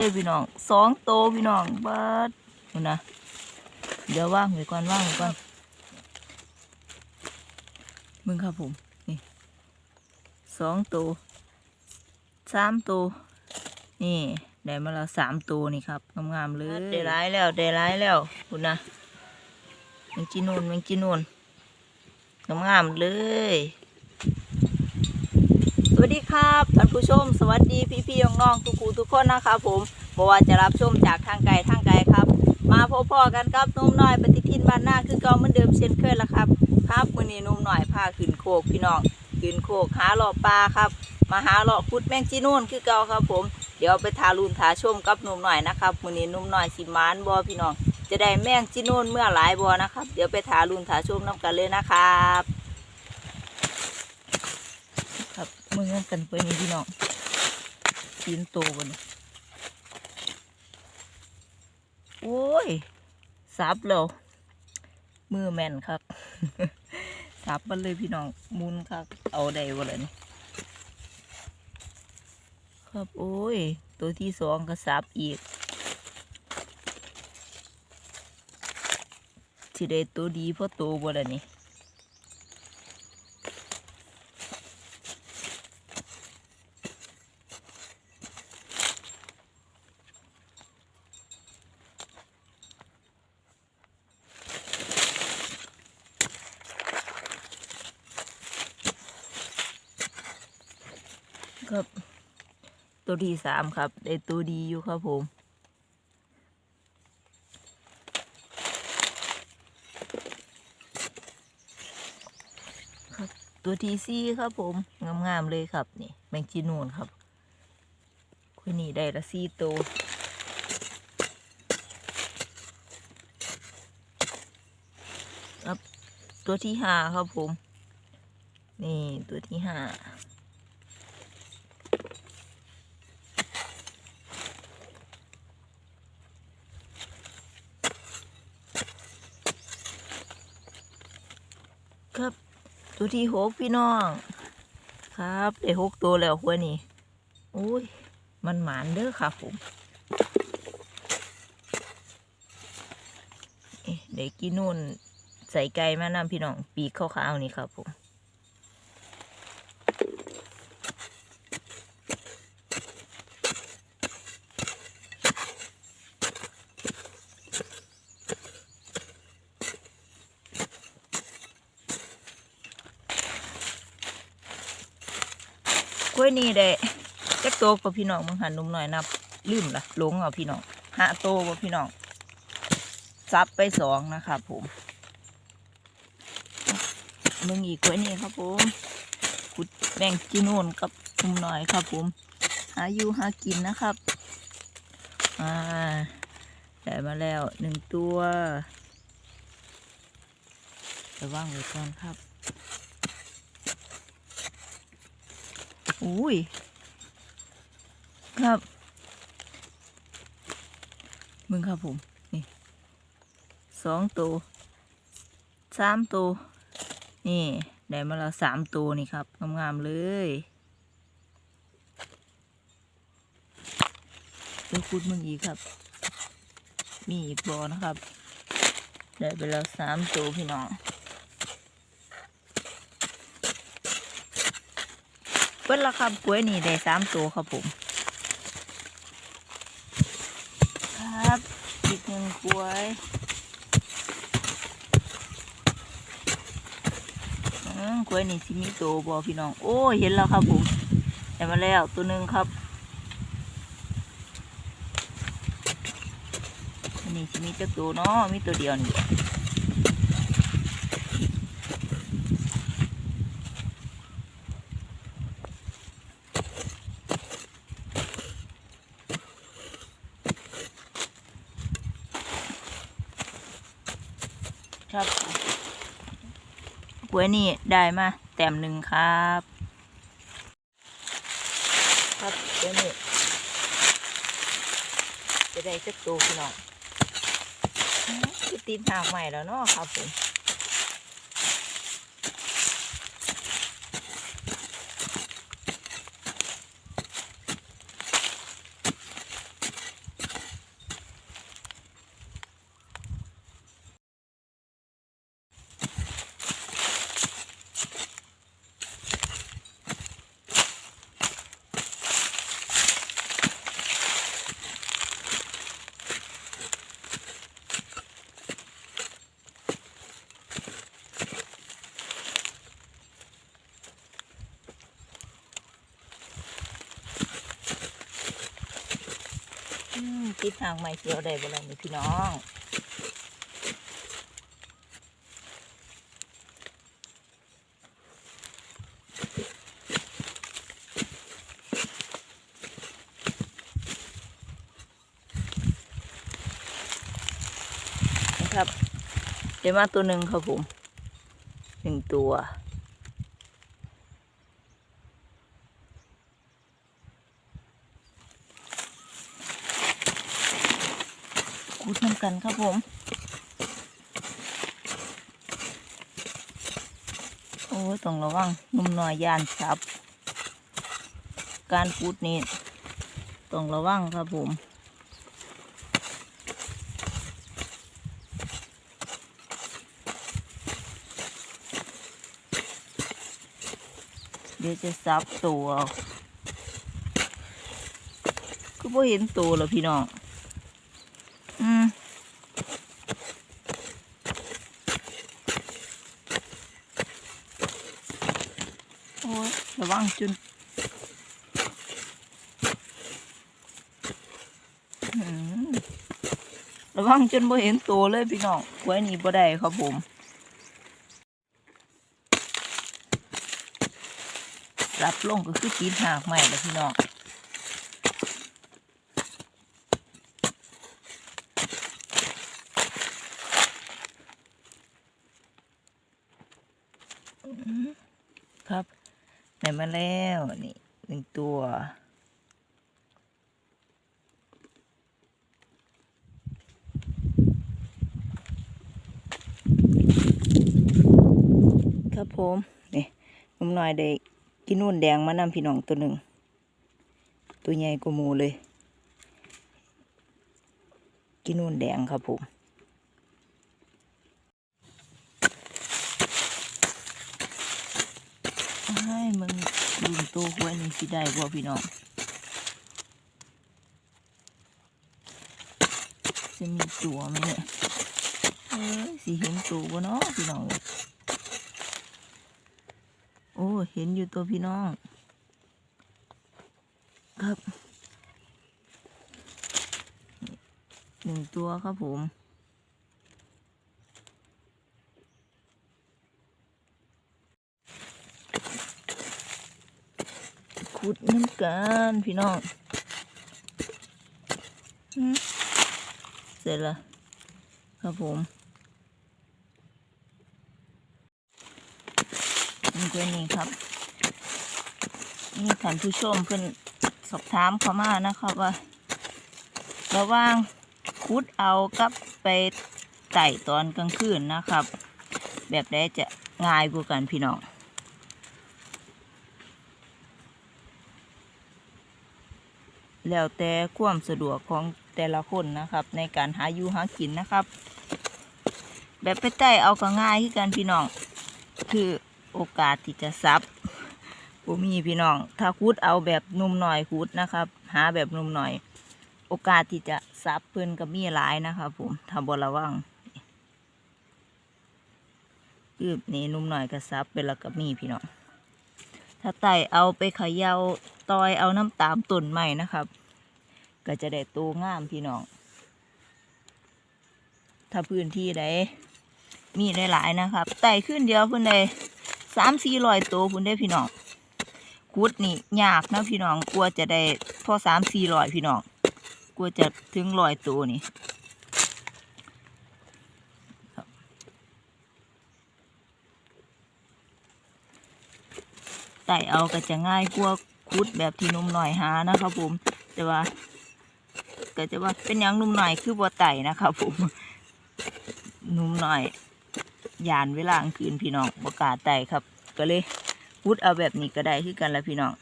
เอ้ยพี่น้องสองโตวพี่น้องบิดนี่นะเดี๋ยวว่างไว้ก่อนว่างไว้ก่อนมึงครับผมนี่สองตัวสามตัวนี่ได้มาแล้วสามตัวนี่ครับงามๆเลยได้ร้ายแล้วได้ร้ายแล้วคุณนะแมงจีนูนแมงจีนูนงามๆเลย วัสดีครับท่านผู้ชม สวัสดีพี่พี่ๆน้องๆทุกคู่ทุกคนนะครับผมบอกว่าจะรับชมจากทางไกลทางไกลครับ มาพบๆกันครับนุ่มน้อยปฏิทินบ้านหน้าคือเก่าเหมือนเดิมเช่นเคยละครับ ครับวันนี้นุ่มน้อยพาขึ้นโคกพี่น้องขึ้นโคกหาเลาะปลาครับ มาหาเลาะคุดแมงจีนูนคือเก่าครับผมเดี๋ยวไปทารุนทาชมกับนุ่มน้อยนะครับวันนี้นุ่มน้อยสิมานบอพี่น้อง จะได้แมงจีนูนเมื่อหลายบอนะครับ เดี๋ยวไปทารุนทาชมน้ำกันเลยนะครับ ครับ มือกันไปนี่พี่น้องตีนโตกันโอ้ยสับแล้วมือแม่นครับสับมันเลยพี่น้องมุนครับเอาได้บ่เลยนี่ครับโอ้ย ตัวที่สองก็สับอีกสิได้ตัวดีเพราะโตบ่เลยนี่ ครับ ตัวที่สามครับ ได้ตัวดีอยู่ครับผมครับตัวที่สี่ครับผม งามๆเลยครับ นี่แมงจีนูนครับ คุยนี่ได้ละสี่ตัวครับ ตัวที่ห้าครับผม นี่ตัวที่ห้า ครับตัวที่หกพี่น้อง ครับได้หกตัวแล้วหัวนี่อุ้ยมันหมานเด้อค่ะผมเอ๊ะได้กินนู่นใส่ไก่มานำพี่น้องปีกขาวๆนี่ครับผม ยนี่ได้จักโตกับพี่น้องมึงหันนุ่มหน่อยนับลืมละหลงเอาพี่น้องหาโตกับพี่น้องซับไปสองนะครับผมมึงอีกกล้วนี่ครับผมขุดแบ่งจีนูนกับนุ่มหน่อยครับผมหาอยู่หากินนะครับอ่าได้มาแล้วหนึ่งตัวระว่างไว้ก่อนครับ อุ้ยครับ มึงครับผม นี่สองตัวสามตัวนี่ได้มาแล้วสามตัวนี่ครับงามๆเลยเดี๋ยวพูดมึงอีกครับ มีอีกบอนะครับ ได้ไปแล้วสามตัวพี่น้อง เปิ้ละครับกล้วยนี่ได้สามตัวครับผม ครับอีกหนึ่งกล้วยอืมกล้วยนี่สิมีโตบอพี่น้อง โอ้เห็นแล้วครับผมได้มาแล้วตัวหนึ่งครับนนี้สิมีเจ้าตัวเนาะมีตัวเดียวนี่ วยนี่ได้มาแต้มหนึ่งครับ ครับกล้วยนี่จะได้สักตัวพี่น้องอื้อคือตีนหางใหม่แล้วเนาะครับผม ติดทางใหม่เกี่ยวได้บ่ล่ะนี่พี่น้องนะครับเดี๋ยวมาตัวหนึ่งครับผมหนึ่งตัว ดน้ำกันครับผม โอ้ยต้องระวังหนุ่มหน้อยยานซับ การคูดนี่ต้องระวังครับผมเดี๋ยวจะซับตัวก็บ่เห็นตัวแล้วพี่น้อง อืม โอ้ยระวังจนระวังจนบ่เห็นตัวเลยพี่น้องไว้นี่บ่ได้ครับผมรับลงก็คือตีนหากใหม่แล้วพี่น้องครับ มาแล้วนี่หนึ่งตัว ครับผมนี่นุ่มน้อยได้กินนุ่นแดงมานำพี่น้องตัวหนึ่ง ตัวใหญ่กว่ามูเลย กินนุ่นแดงครับผม ให้มึงดูตัวหัวนี่สิได้บ่พี่น้องจะมีตัวไหมเนี่ยเอ้ยสิเห็นตัวบ่เนาะพี่น้องโอ้เห็นอยู่ตัวพี่น้องครับหนึ่งตัวครับผม ขุดน้ำกันพี่น้องเสร็จแล้วครับผมนี่ตัวนี้ครับ นี่ท่านผู้ชมเพิ่อนสอบถามเข้ามานะครับว่า ระหว่างคุดเอากับไปไต่ตอนกลางคืนนะครับ แบบใดจะง่ายกว่ากันพี่น้อง แล้วแต่ความสะดวกของแต่ละคนนะครับ ในการหาอยู่หากินนะครับ แบบไปไต่เอาก็ง่ายคือกันพี่น้อง คือโอกาสที่จะซับบ่มีพี่น้อง ถ้าคุดเอาแบบนุ่มหน่อยคุดนะครับ หาแบบนุ่มหน่อย โอกาสที่จะซับเพิ่นก็มีหลายนะครับผมถ้าบระวังคือนี่นุ่มหน่อยก็ซับไปแล้วก็มีพี่น้องถ้าไต่เอาไปขย่าตอยเอาน้ำตามต้นใหม่นะครับ ก็จะได้โตงามพี่น้อง ถ้าพื้นที่ใดมีหลายๆนะครับไต่ขึ้นเดียวเพิ่นได้สามสี่ร้อยโตเพิ่นได้พี่น้องคุดนี่ยากนะพี่น้องกลัวจะได้พอสามสี่ร้อยพี่น้องกลัวจะถึงร้อยตัวนี่ไต่เอาก็จะง่ายกว่าคุดแบบที่นุ่มหน่อยหานะครับผม แต่ว่า ก็จะว่าเป็นยังนุ่มหน่อยคือบัวไต่นะครับผมนุ่มหน่อยยานเวลากลางคืนพี่น้องบกาไต่ครับ ก็เลยพุดเอาแบบนี้ก็ได้คือกันละพี่น้อง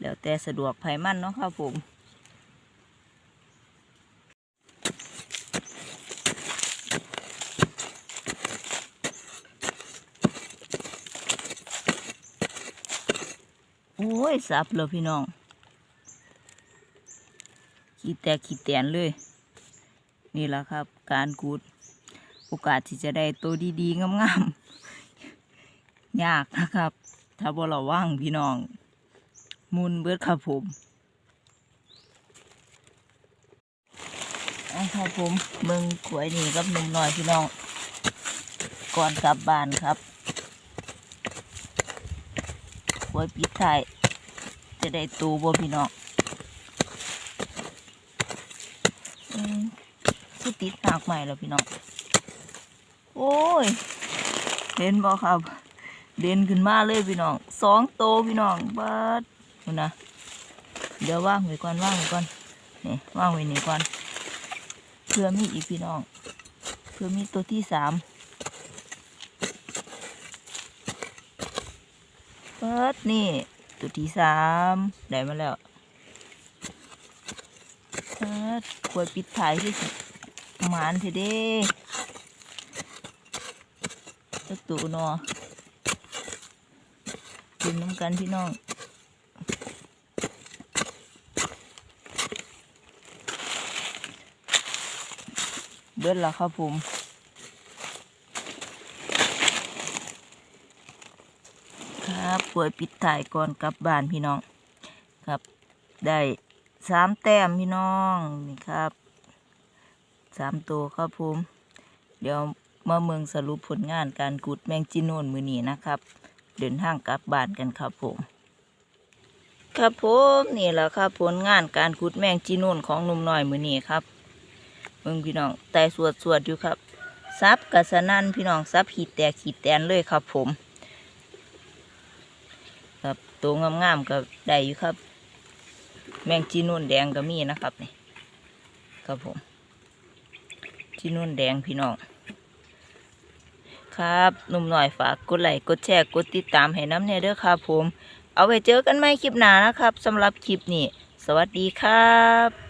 แล้วแต่สะดวกไผมันเนาะครับผมโอ้ยสับเลยพี่น้อง ขี้แตกขี้แตนเลย นี่แหละครับ การกูด โอกาสที่จะได้ตัวดีๆงามๆ ยากนะครับ ถ้าบ่ระวังพี่น้อง มุนเบิดครับผมอะครับผมเบิ่งขวยนี่กับหนุ่มน้อยพี่น้อง ก่อนกลับบ้านครับขวยปิดท้ายจะได้ตูบ่พี่น้องอืมคือ ติดหากใหม่แล้วพี่น้อง โอ้ยเด่นบ่ครับ เด่นขึ้นมาเลยพี่น้องสองโตพี่น้องเบิดนี่นะ เดี๋ยวว่างไว้ก่อนว่างไว้ก่อน นี่ว่างไว้นี่ก่อน เพื่อมีอีกพี่น้อง เพื่อมีตัวที่สามเปิดนี่ตัวที่สามได้มาแล้วเปิดขวดปิดท้ายที่สิ หมานเทเด้จักตูนอกินน้ำกันพี่น้องเบิดล้วครับผมครับป่วยปิดถ่ายก่อนกลับบ้านพี่น้องครับ ได้สามแต้มพี่น้องนี่ครับ สามตัวครับผมเดี๋ยวมาเมืองสรุปผลงานการกุดแมงจีโนนมือนี้นะครับ เดินทางกลับบ้านกันครับผมครับผมนี่แหละครับผลงานการกุดแมงจีโนนของหนุ่มน้อยมือนี้ครับเมืองพี่น้องแต่สวดสวดอยู่ครับซับกัสนันพี่น้องซับขีดแตกขีดแตนเลยครับผมครับตัวงามๆก็ได้อยู่ครับ แมงจีโนนแดงก็มีนะครับนี่ครับผม ที่นนแดงพี่น้อง ครับหนุ่มหน่อยฝากกดไลค์กดแชร์กดติดตามให้น้ำเนี่ยเด้อครับผม เอาไว้เจอกันใหม่คลิปหน้านะครับสำหรับคลิปนี้ สวัสดีครับ